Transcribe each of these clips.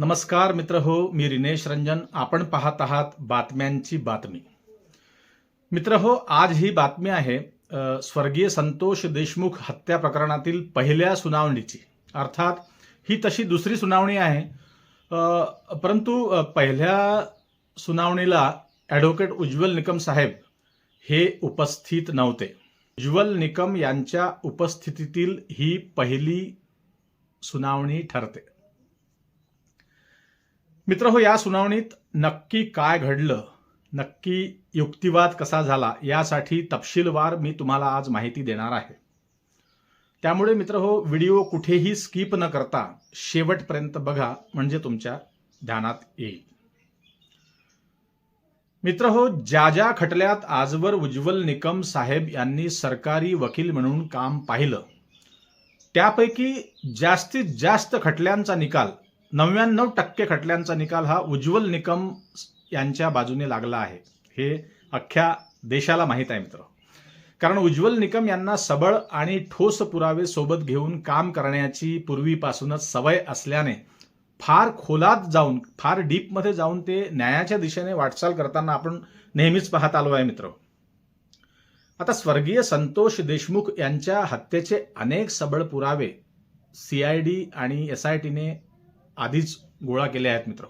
नमस्कार मित्र हो मी रिनेश रंजन. आपण पाहत आहात बातम्यांची बातमी. मित्र हो आज ही बातमी आहे स्वर्गीय संतोष देशमुख हत्या प्रकरणातील पहिल्या सुनावणीची. अर्थात ही तशी दुसरी सुनावणी आहे. परंतु पहिल्या सुनावणीला ॲडव्होकेट उज्ज्वल निकम साहेब हे उपस्थित नव्हते. उज्ज्वल निकम यांच्या उपस्थितीतील ही पहिली सुनावणी ठरते. मित्र हो या सुनावणीत नक्की काय घडलं? नक्की युक्तिवाद कसा झाला? यासाठी तपशीलवार मी तुम्हाला आज माहिती देणार आहे. त्यामुळे मित्र हो व्हिडिओ कुठेही स्किप न करता शेवटपर्यंत बघा म्हणजे तुमच्या ध्यानात येईल. मित्र हो ज्या ज्या खटल्यात आजवर उज्ज्वल निकम साहेब यांनी सरकारी वकील म्हणून काम पाहिलं त्यापैकी जास्तीत जास्त खटल्यांचा निकाल नव्याण्णव टक्के खटल्यांचा निकाल हा उज्ज्वल निकम यांच्या बाजूने लागला आहे. हे अख्ख्या देशाला माहीत आहे मित्र. कारण उज्ज्वल निकम यांना सबळ आणि ठोस पुरावे सोबत घेऊन काम करण्याची पूर्वीपासूनच सवय असल्याने फार खोलात जाऊन फार डीपमध्ये जाऊन ते न्यायाच्या दिशेने वाटचाल करताना आपण नेहमीच पाहत आलो आहे मित्र. आता स्वर्गीय संतोष देशमुख यांच्या हत्येचे अनेक सबळ पुरावे सीआयडी आणि एस आय टीने आधीच गोळा केले आहेत मित्र.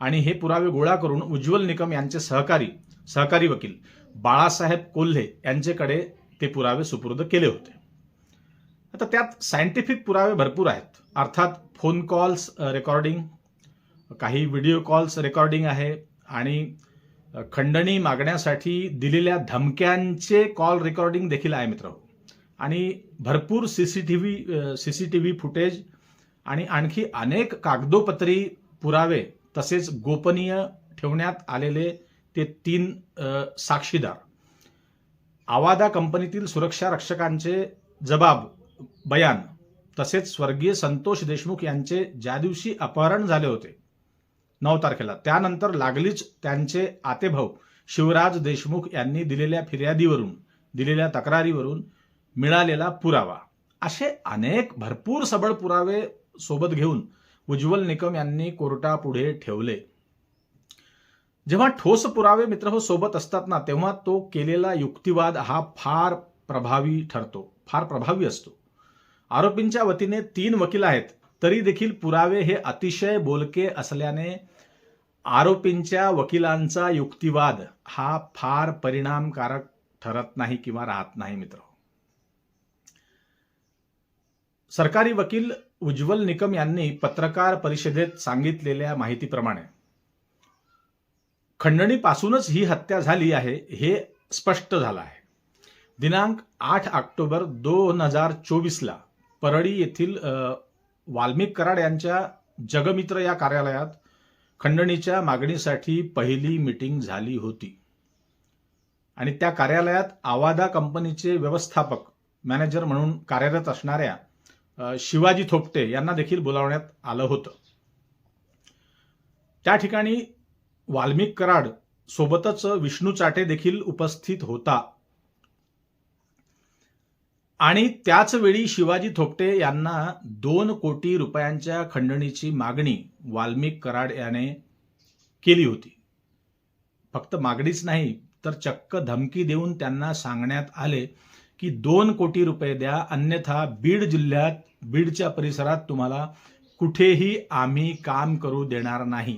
आणि हे पुरावे गोळा करून उज्ज्वल निकम यांचे सहकारी सहकारी वकील बाळासाहेब कोल्हे यांच्याकडे ते पुरावे सुपूर्द केले होते. आता त्यात सायंटिफिक पुरावे भरपूर आहेत. अर्थात फोन कॉल्स रेकॉर्डिंग काही व्हिडिओ कॉल्स रेकॉर्डिंग आहे आणि खंडणी मागण्यासाठी दिलेल्या धमक्यांचे कॉल रेकॉर्डिंग देखील आहे मित्र. आणि भरपूर C C T V C C T V footage आणि आणखी अनेक कागदोपत्री पुरावे तसेच गोपनीय ठेवण्यात आलेले ते तीन साक्षीदार. आवादा कंपनीतील सुरक्षा रक्षकांचे जबाब बयान तसेच स्वर्गीय संतोष देशमुख यांचे ज्या दिवशी अपहरण झाले होते नऊ तारखेला. त्यानंतर लागलीच त्यांचे आतेभाऊ शिवराज देशमुख यांनी दिलेल्या फिर्यादीवरून दिलेल्या तक्रारीवरून मिळालेला पुरावा. असे अनेक भरपूर सबळ पुरावे सोबत घेऊन उज्ज्वल निकम यांनी कोर्टापुढे ठेवले. जेव्हा ठोस पुरावे मित्र हो सोबत असतात ना तेव्हा तो केलेला युक्तिवाद हा फार प्रभावी ठरतो फार प्रभावी असतो. आरोपींच्या वतीने तीन वकील आहेत तरी देखील पुरावे हे अतिशय बोलके असल्याने आरोपींच्या वकिलांचा युक्तिवाद हा फार परिणामकारक ठरत नाही किंवा राहत नाही मित्र हो. सरकारी वकील उज्ज्वल निकम यांनी पत्रकार परिषदेत सांगितलेल्या माहितीप्रमाणे खंडणीपासूनच ही हत्या झाली आहे हे स्पष्ट झालं आहे. दिनांक आठ ऑक्टोबर दोन हजार चोवीसला परळी येथील वाल्मिक कराड यांच्या जगमित्र या कार्यालयात खंडणीच्या मागणीसाठी पहिली मीटिंग झाली होती. आणि त्या कार्यालयात आवादा कंपनीचे व्यवस्थापक मॅनेजर म्हणून कार्यरत असणाऱ्या शिवाजी थोपटे यांना देखील बोलावण्यात आलं होतं. त्या ठिकाणी वाल्मिक कराड सोबतच विष्णू चाटे देखील उपस्थित होता. आणि त्याच वेळी शिवाजी थोपटे यांना दोन कोटी रुपयांच्या खंडणीची मागणी वाल्मिक कराड याने केली होती. फक्त मागणीच नाही तर चक्क धमकी देऊन त्यांना सांगण्यात आले. की दोन कोटी रुपये द्या अन्यथा बीड जिल्ह्यात बीडच्या परिसरात तुम्हाला कुठेही आम्ही काम करू देणार नाही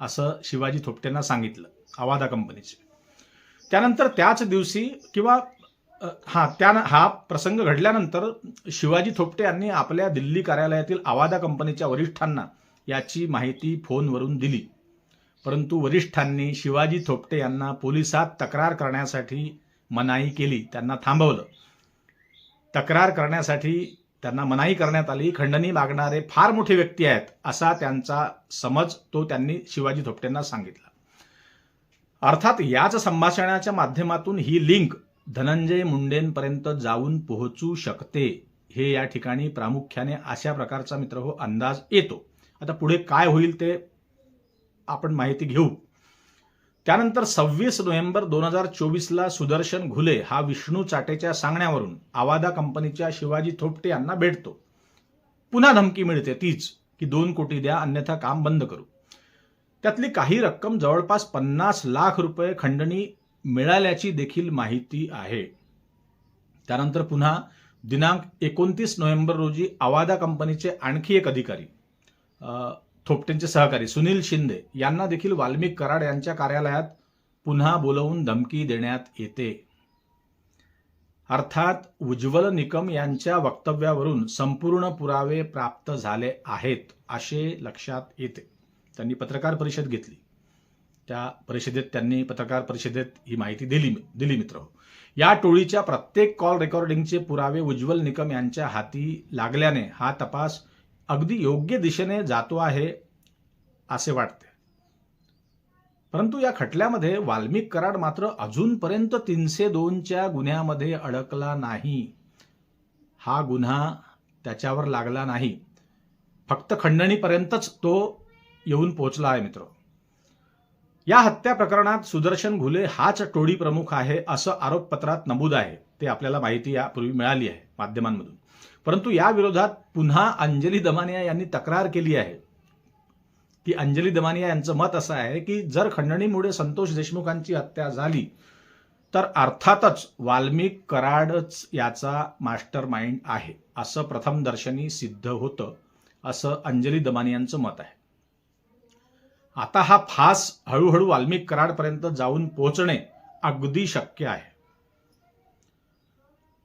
असं शिवाजी थोपटेंना सांगितलं आवादा कंपनीचे. त्यानंतर त्याच दिवशी किंवा हा त्या हा प्रसंग घडल्यानंतर शिवाजी थोपटे यांनी आपल्या दिल्ली कार्यालयातील आवादा कंपनीच्या वरिष्ठांना याची माहिती फोनवरून दिली. परंतु वरिष्ठांनी शिवाजी थोपटे यांना पोलिसात तक्रार करण्यासाठी मनाई केली त्यांना थांबवलं. तक्रार करण्यासाठी त्यांना मनाई करण्यात आली. खंडणी मागणारे फार मोठे व्यक्ती आहेत असा त्यांचा समज तो त्यांनी शिवाजी थोपटेंना सांगितला. अर्थात याच संभाषणाच्या माध्यमातून ही लिंक धनंजय मुंडेंपर्यंत जाऊन पोहोचू शकते हे या ठिकाणी प्रामुख्याने अशा प्रकारचा मित्र हो अंदाज येतो. आता पुढे काय होईल ते आपण माहिती घेऊ. त्यानंतर सव्वीस नोव्हेंबर दोन हजार चोवीसला सुदर्शन घुले हा विष्णू चाटेच्या सांगण्यावरून आवादा कंपनीच्या शिवाजी थोपटे यांना भेटतो. पुन्हा धमकी मिळते तीच की दोन कोटी द्या अन्यथा काम बंद करू. त्यातली काही रक्कम जवळपास पन्नास लाख रुपये खंडणी मिळाल्याची देखील माहिती आहे. त्यानंतर पुन्हा दिनांक एकोणतीस नोव्हेंबर रोजी आवादा कंपनीचे आणखी एक अधिकारी थोपटेंचे सहकारी सुनील शिंदे यांना देखील वाल्मिक कराड यांच्या कार्यालयात पुन्हा बोलवून धमकी देण्यात येते. अर्थात उज्ज्वल निकम यांच्या वक्तव्यावरून संपूर्ण पुरावे प्राप्त झाले आहेत असे लक्षात येते. त्यांनी पत्रकार परिषद घेतली. त्या परिषदेत त्यांनी पत्रकार परिषदेत ही माहिती दिली दिली मित्र. या टोळीच्या प्रत्येक कॉल रेकॉर्डिंगचे पुरावे उज्ज्वल निकम यांच्या हाती लागल्याने हा तपास अगदी योग्य दिशेने जातो आहे असे वाटते. परंतु या खटल्यामध्ये वाल्मिक कराड मात्र अजूनपर्यंत तीनशे दोनच्या गुन्ह्यामध्ये अडकला नाही. हा गुन्हा त्याच्यावर लागला नाही. फक्त खंडणीपर्यंतच तो येऊन पोचला आहे मित्र. या हत्या प्रकरणात सुदर्शन घुले हाच टोळी प्रमुख आहे असं आरोपपत्रात नमूद आहे. ते आपल्याला माहिती यापूर्वी मिळाली आहे माध्यमांमधून. परंतु या विरोधात पुन्हा अंजली दमानिया यांनी तक्रार केली आहे. की अंजली दमानिया यांचं मत असं आहे की जर खंडणीमुळे संतोष देशमुखांची हत्या झाली तर अर्थातच वाल्मिक कराडच याचा मास्टर माइंड आहे असं प्रथम दर्शनी सिद्ध होतं असं अंजली दमानियांचं मत आहे. आता हा फास हळूहळू वाल्मिक कराडपर्यंत जाऊन पोहोचणे अगदी शक्य आहे.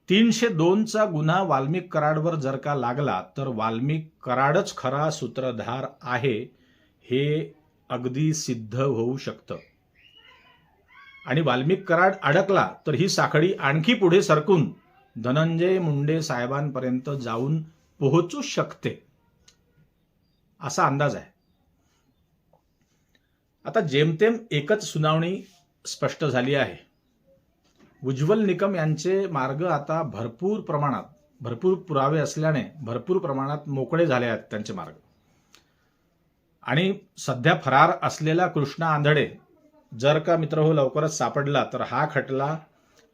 तीनशे दोनचा गुन्हा वाल्मिक कराडवर जर का लागला तर वाल्मिक कराडच खरा सूत्रधार आहे हे अगदी सिद्ध होऊ शकतं. आणि वाल्मिक कराड अडकला तर ही साखळी आणखी पुढे सरकून धनंजय मुंडे साहेबांपर्यंत जाऊन पोहोचू शकते. असा अंदाज आहे. आता जेमतेम एकच सुनावणी स्पष्ट झाली आहे. उज्ज्वल निकम यांचे मार्ग आता भरपूर प्रमाणात भरपूर पुरावे असल्याने भरपूर प्रमाणात मोकळे झाले आहेत त्यांचे मार्ग. आणि सध्या फरार असलेला कृष्णा आंधळे जर का मित्र हो लवकरच सापडला तर हा खटला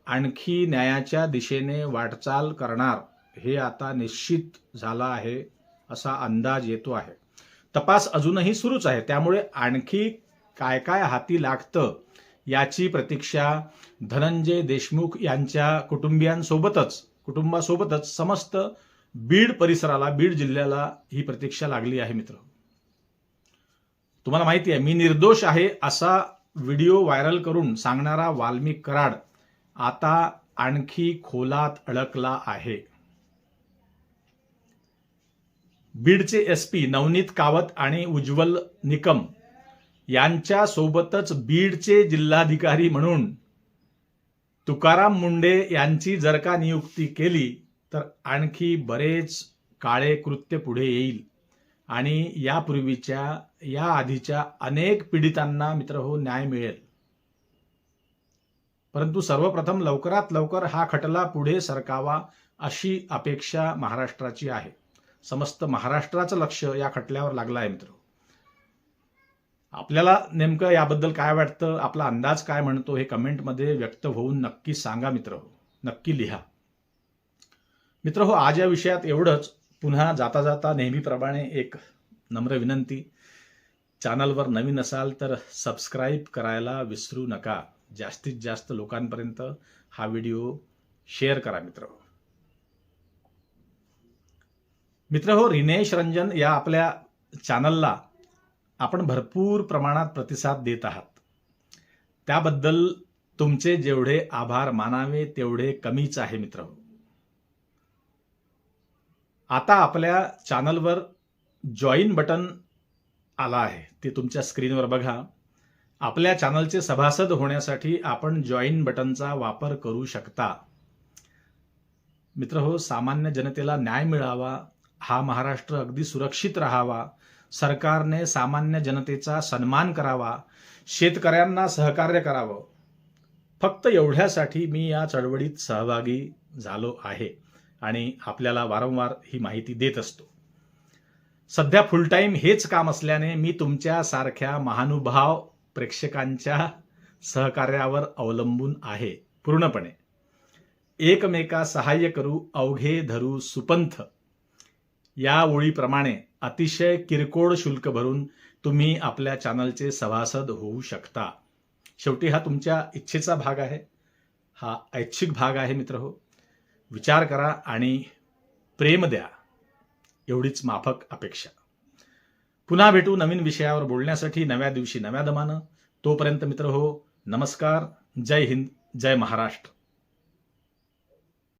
आणखी न्यायाच्या दिशेने वाटचाल करणार हे आता निश्चित झाला आहे असा अंदाज येतो आहे. तपास अजूनही सुरूच आहे त्यामुळे आणखी काय काय हाती लागतं याची प्रतीक्षा धनंजय देशमुख यांच्या कुटुंबियांसोबतच कुटुंबासोबतच समस्त बीड परिसराला बीड जिल्ह्याला ही प्रतीक्षा लागली आहे मित्र. तुम्हाला माहिती आहे मी निर्दोष आहे असा व्हिडिओ व्हायरल करून सांगणारा वाल्मिक कराड आता आणखी खोलात अडकला आहे. बीडचे एसपी नवनीत कावत आणि उज्ज्वल निकम यांच्या सोबतच बीडचे जिल्हाधिकारी म्हणून तुकाराम मुंडे यांची जर का नियुक्ती केली तर आणखी बरेच काळे कृत्य पुढे येईल. आणि यापूर्वीच्या या आधीच्या अनेक पीडितांना मित्र हो न्याय मिळेल. परंतु सर्वप्रथम लवकरात लवकर हा खटला पुढे सरकावा अशी अपेक्षा महाराष्ट्राची आहे. समस्त महाराष्ट्राचं लक्ष या खटल्यावर लागलं आहे मित्र हो. आपल्याला नेमकं याबद्दल काय वाटतं आपला अंदाज काय म्हणतो हे कमेंटमध्ये व्यक्त होऊन नक्की सांगा मित्र. हो नक्की लिहा. मित्र हो आज या विषयात एवढंच. पुन्हा जाता जाता नेहमीप्रमाणे एक नम्र विनंती. चॅनलवर नवीन असाल तर सबस्क्राईब करायला विसरू नका. जास्तीत जास्त लोकांपर्यंत हा व्हिडिओ शेअर करा मित्र. हो मित्र हो रिनेश रंजन या आपल्या चॅनलला आपण भरपूर प्रमाणात प्रतिसाद देत आहात. त्याबद्दल तुमचे जेवढे आभार मानावे तेवढे कमीच आहे मित्र. आता आपल्या चॅनलवर जॉईन बटन आला आहे. ते तुमच्या स्क्रीनवर बघा. आपल्या चॅनलचे सभासद होण्यासाठी आपण जॉईन बटनचा वापर करू शकता. मित्र हो सामान्य जनतेला न्याय मिळावा हा महाराष्ट्र अगदी सुरक्षित राहावा सरकारने सामान्य जनतेचा सन्मान करावा शेतकऱ्यांना सहकार्य करावं. फक्त एवढ्यासाठी मी या चळवळीत सहभागी झालो आहे आणि आपल्याला वारंवार ही माहिती देत असतो. सध्या फुल टाईम हेच काम असल्याने मी तुमच्यासारख्या महानुभाव प्रेक्षकांच्या सहकार्यावर अवलंबून आहे पूर्णपणे. एकमेका सहाय्य करू अवघे धरू सुपंथ. या ओळीप्रमाणे अतिशय किरकोळ शुल्क भरून तुम्ही आपल्या चॅनलचे सभासद होऊ शकता. शेवटी हा तुमच्या इच्छेचा भाग आहे. हा ऐच्छिक भाग आहे मित्र हो. विचार करा आणि प्रेम द्या. एवढीच माफक अपेक्षा. पुन्हा भेटू नवीन विषयावर बोलण्यासाठी नव्या दिवशी नव्या दमानं. तोपर्यंत मित्र हो नमस्कार. जय हिंद जय महाराष्ट्र.